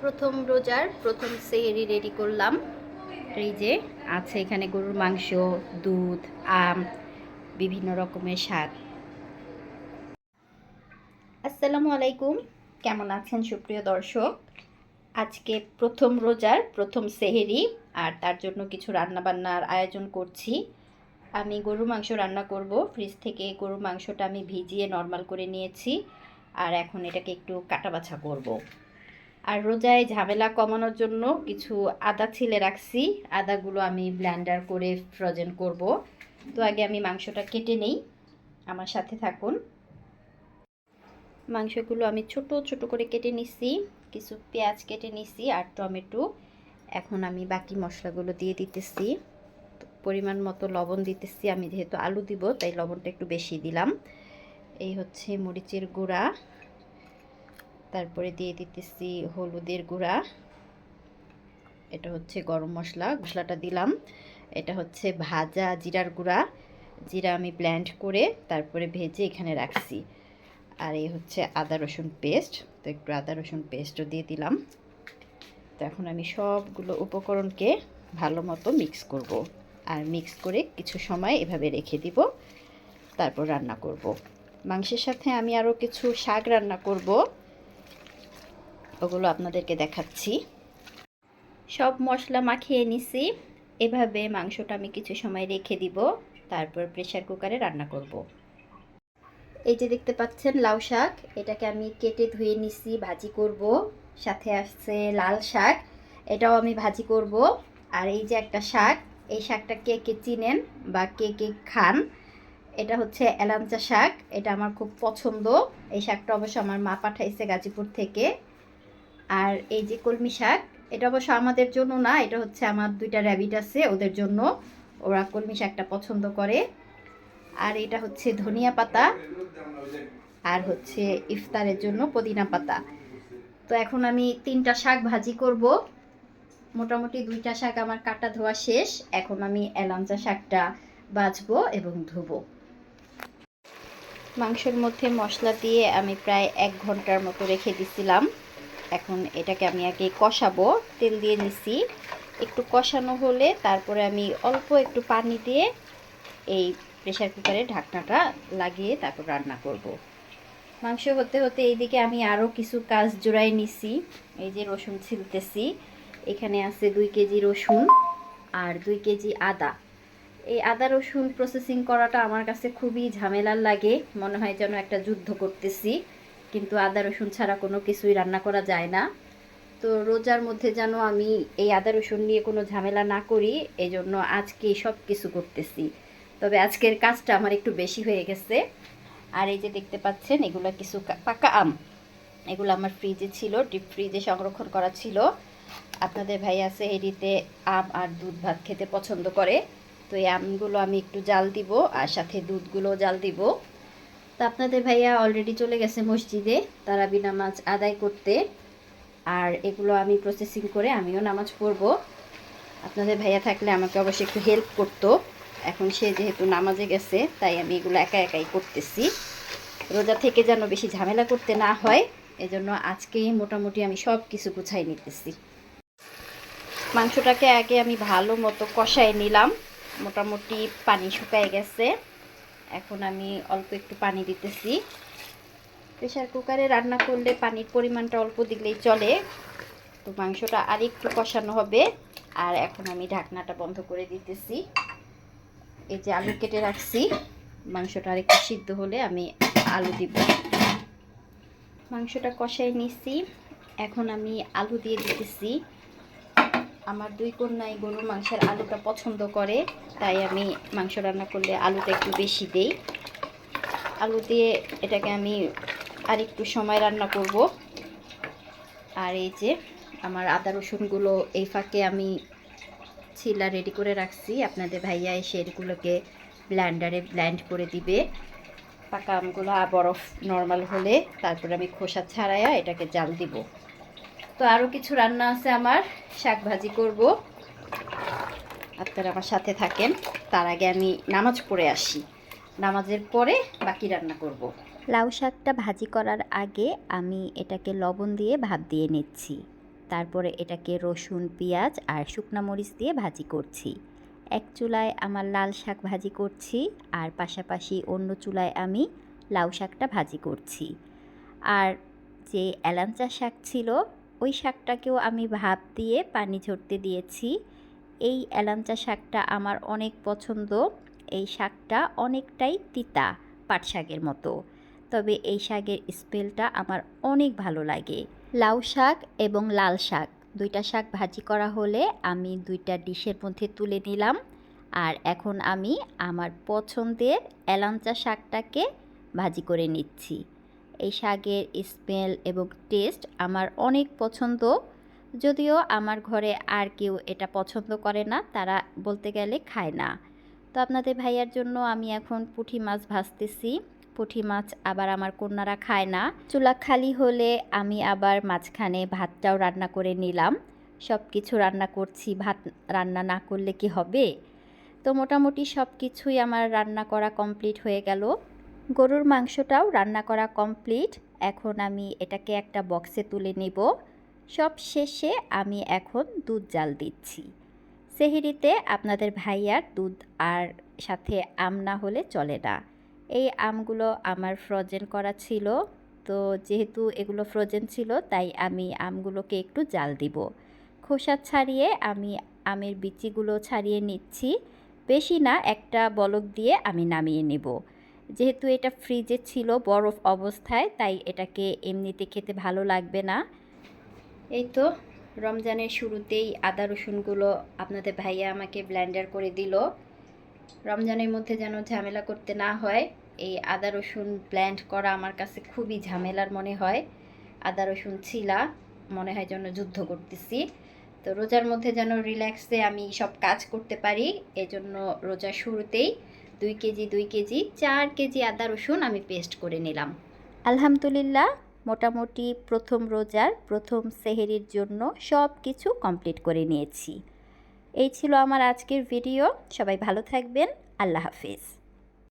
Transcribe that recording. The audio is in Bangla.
প্রথম রোজার প্রথম সেহেরি রেডি করলাম। এই যে আছে এখানে গরুর মাংস, দুধ, আম, বিভিন্ন রকমের শাক আসসালামু আলাইকুম। কেমন আছেন সুপ্রিয় দর্শক? আজকে প্রথম রোজার প্রথম সেহেরি আর তার জন্য কিছু রান্নাবান্নার আয়োজন করছি। আমি গরু মাংস রান্না করব। ফ্রিজ থেকে গরু মাংসটা আমি ভিজিয়ে নর্মাল করে নিয়েছি। আর এখন এটাকে একটু কাটা বাছা করব। আর রোজায় ঝামেলা কমানোর জন্য কিছু আদা ছিলে রাখছি। আদাগুলো আমি ব্ল্যান্ডার করে ফ্রোজেন করব। তো আগে আমি মাংসটা কেটে নেই। আমার সাথে থাকুন। মাংসগুলো আমি ছোট ছোট করে কেটে নিছি। কিছু পেঁয়াজ কেটে নিছি আর টমেটো। এখন আমি বাকি মশলাগুলো দিয়ে দিতেছি। পরিমাণ মতো লবণ দিতেছি। আমি যেহেতু আলু দিব, তাই লবণটা একটু বেশি দিলাম। এই হচ্ছে মরিচের গুঁড়া। তারপরে দিয়ে দিতেছি হলুদের গুঁড়া। এটা হচ্ছে গরম মশলা। মশলাটা দিলাম। এটা হচ্ছে ভাজা জিরার গুঁড়া। জিরা আমি ব্ল্যান্ড করে তারপরে ভেজে এখানে রাখছি। আর এই হচ্ছে আদা রসুন পেস্ট তো একটু আদা রসুন পেস্টও দিয়ে দিলাম। তো এখন আমি সবগুলো উপকরণকে ভালো মতো মিক্স করব। আর মিক্স করে কিছু সময় এভাবে রেখে দিব। তারপর রান্না করব। মাংসের সাথে আমি আরও কিছু শাক রান্না করব। ওগুলো আপনাদেরকে দেখাচ্ছি। সব মশলা মাখিয়ে নিছি। এভাবে মাংসটা আমি কিছু সময় রেখে দিব। তারপর প্রেশার কুকারে রান্না করব। এই যে দেখতে পাচ্ছেন লাউ শাক, এটাকে আমি কেটে ধুয়ে নিছি, ভাজি করব। সাথে আসছে লাল শাক, এটাও আমি ভাজি করব। আর এই যে একটা শাক, এই শাকটা কে কে চিনেন বা কে কে খান, এটা হচ্ছে এলাঞ্চা শাক, এটা আমার খুব পছন্দ। এই শাকটা অবশ্য আমার মা পাঠাইছে গাজীপুর থেকে। আর এই যে কলমি শাক, এটা অবশ্য আমাদের জন্য না, এটা হচ্ছে আমার দুইটা র্যাবিট আছে, ওদের জন্য। ওরা কলমি শাকটা পছন্দ করে। আর এটা হচ্ছে ধনিয়া পাতা, আর হচ্ছে ইফতারের জন্য পুদিনা পাতা। তো এখন আমি তিনটা শাক ভাজি করব। মোটামুটি দুইটা শাক আমার কাটা ধোয়া শেষ। এখন আমি এলাঞ্চা শাকটা বাজবো এবং ধুবো। মাংসের মধ্যে মশলা দিয়ে আমি প্রায় এক ঘণ্টার মতো রেখে দিছিলাম। এখন এটাকে আমি আগে কষাবো। তেল দিয়ে নিছি। একটু কষানো হলে তারপরে আমি অল্প একটু পানি দিয়ে এই প্রেশার কুকারে ঢাকনাটা লাগিয়ে তারপর রান্না করব। মাংস হতে হতে এইদিকে আমি আরও কিছু কাজ জোড়াই নিছি। এই যে রসুন ছিলতেছি। এখানে আছে দুই কেজি রসুন আর দুই কেজি আদা। এই আদা রসুন প্রসেসিং করাটা আমার কাছে খুবই ঝামেলার লাগে। মনে হয় যেন একটা যুদ্ধ করতেছি। কিন্তু আদা রসুন ছাড়া কোনো কিছুই রান্না করা যায় না। তো রোজার মধ্যে যেন আমি এই আদা রসুন নিয়ে কোনো ঝামেলা না করি এই জন্য আজকে সব কিছু করতেছি। তবে আজকের কাজটা আমার একটু বেশি হয়ে গেছে। আর এই যে দেখতে পাচ্ছেন, এগুলো কিছু পাকা আম। এগুলো আমার ফ্রিজে ছিল ডিপ ফ্রিজে সংরক্ষণ করা ছিল। আপনাদের ভাই আছে এডিতে আম আর দুধ ভাত খেতে পছন্দ করে। তো এই আমগুলো আমি একটু জাল দিব, আর সাথে দুধগুলো জাল দিব। তো আপনাদের ভাইয়া অলরেডি চলে গেছে মসজিদে তারাবি নামাজ আদায় করতে। আর এগুলো আমি প্রসেসিং করে আমিও নামাজ পড়ব। আপনাদের ভাইয়া থাকলে আমাকে অবশ্যই একটু হেল্প করতো। এখন সে যেহেতু নামাজে গেছে, তাই আমি এগুলো একা একাই করতেছি। রোজা থেকে যেন বেশি ঝামেলা করতে না হয়, এজন্য আজকেই মোটামুটি আমি সব কিছু গুছাই নিতেছি। মাংসটাকে আগে আমি ভালো মতো কষায় নিলাম। মোটামুটি পানি শুকায় গেছে। এখন আমি অল্প একটু পানি দিতেছি। প্রেশার কুকারে রান্না করলে পানির পরিমাণটা অল্প দিলেই চলে। তো মাংসটা আর একটু কষানো হবে। আর এখন আমি ঢাকনাটা বন্ধ করে দিতেছি। এই যে আলু কেটে রাখছি। মাংসটা আর একটু সিদ্ধ হলে আমি আলু দিব। মাংসটা কষাই নিছি। এখন আমি আলু দিয়ে দিতেছি। আমার দুই কন্যাই গরুর মাংসের আলুটা পছন্দ করে, তাই আমি মাংস রান্না করলে আলুটা একটু বেশি দেই। আলু দিয়ে এটাকে আমি আর একটু সময় রান্না করব। আর এই যে আমার আদা রসুনগুলো এই ফাঁকে আমি ছিলা রেডি করে রাখছি। আপনাদের ভাইয়া এসে এগুলোকে ব্ল্যান্ডারে ব্ল্যান্ড করে দিবে। পাকা আমগুলো বরফ নর্মাল হলে তারপরে আমি খোসা ছাড়াইয়া এটাকে জাল দিব। তো আরও কিছু রান্না আছে আমার। শাক ভাজি করব। আপনারা আমার সাথে থাকেন। তার আগে আমি নামাজ পড়ে আসি। নামাজের পরে বাকি রান্না করব। লাউ শাকটা ভাজি করার আগে আমি এটাকে লবণ দিয়ে ভাপ দিয়ে নিচ্ছি। তারপরে এটাকে রসুন, পেঁয়াজ আর শুকনা মরিচ দিয়ে ভাজি করছি। এক চুলায় আমার লাল শাক ভাজি করছি আর পাশাপাশি অন্য চুলায় আমি লাউ শাকটা ভাজি করছি। আর যে এলাঞ্চা শাক ছিল ওই শাকটাকেও আমি ভাপ দিয়ে পানি ঝরতে দিয়েছি। এই এলাঞ্চা শাকটা আমার অনেক পছন্দ। এই শাকটা অনেকটাই তিতা পাট শাকের মতো। তবে এই শাকের স্পেলটা আমার অনেক ভালো লাগে। লাউ শাক এবং লাল শাক দুইটা শাক ভাজি করা হলে আমি দুইটা ডিশের মধ্যে তুলে নিলাম। আর এখন আমি আমার পছন্দের এলাঞ্চা শাকটাকে ভাজি করে নিচ্ছি। এই শাকের স্মেল এবং টেস্ট আমার অনেক পছন্দ। যদিও আমার ঘরে আর কেউ এটা পছন্দ করে না, তারা বলতে গেলে খায় না। তো আপনাদের ভাইয়ার জন্য আমি এখন পুঁটি মাছ ভাজতেছি। পুঁটি মাছ আবার আমার কন্যারা খায় না। চুলা খালি হলে আমি আবার মাঝখানে ভাতটাও রান্না করে নিলাম। সব কিছু রান্না করছি, ভাত রান্না না করলে কি হবে? তো মোটামুটি সব কিছুই আমার রান্না করা কমপ্লিট হয়ে গেল। গরুর মাংসটাও রান্না করা কমপ্লিট। এখন আমি এটাকে একটা বক্সে তুলে নেব। সব শেষে আমি এখন দুধ জাল দিচ্ছি। সেহিরিতে আপনাদের ভাইয়ার দুধ আর সাথে আম না হলে চলে না। এই আমগুলো আমার ফ্রোজেন করা ছিল। তো যেহেতু এগুলো ফ্রোজেন ছিল, তাই আমি আমগুলোকে একটু জাল দিব। খোসা ছাড়িয়ে আমি আমের বিচিগুলো ছাড়িয়ে নিচ্ছি। বেশি না, একটা বলক দিয়ে আমি নামিয়ে নেব। যেহেতু এটা ফ্রিজে ছিল বরফ অবস্থায়, তাই এটাকে এমনিতে খেতে ভালো লাগবে না। এই তো রমজানের শুরুতেই আদা রসুনগুলো আপনাদের ভাইয়া আমাকে ব্লেন্ডার করে দিল। রমজানের মধ্যে যেন ঝামেলা করতে না হয়, এই আদা রসুন ব্ল্যান্ড করা আমার কাছে খুবই ঝামেলার মনে হয়। আদা রসুন ছিলা, মনে হয় যেন যুদ্ধ করতেছি। তো রোজার মধ্যে যেন রিল্যাক্সে আমি সব কাজ করতে পারি, এজন্য রোজার শুরুতেই দুই কেজি দুই কেজি, চার কেজি আদা, রসুন আমি পেস্ট করে নিলাম। আলহামদুলিল্লাহ, মোটামুটি প্রথম রোজার, প্রথম সেহেরির জন্য সব কিছু কমপ্লিট করে নিয়েছি। এই ছিল আমার আজকের ভিডিও সবাই ভালো থাকবেন। আল্লাহ হাফিজ।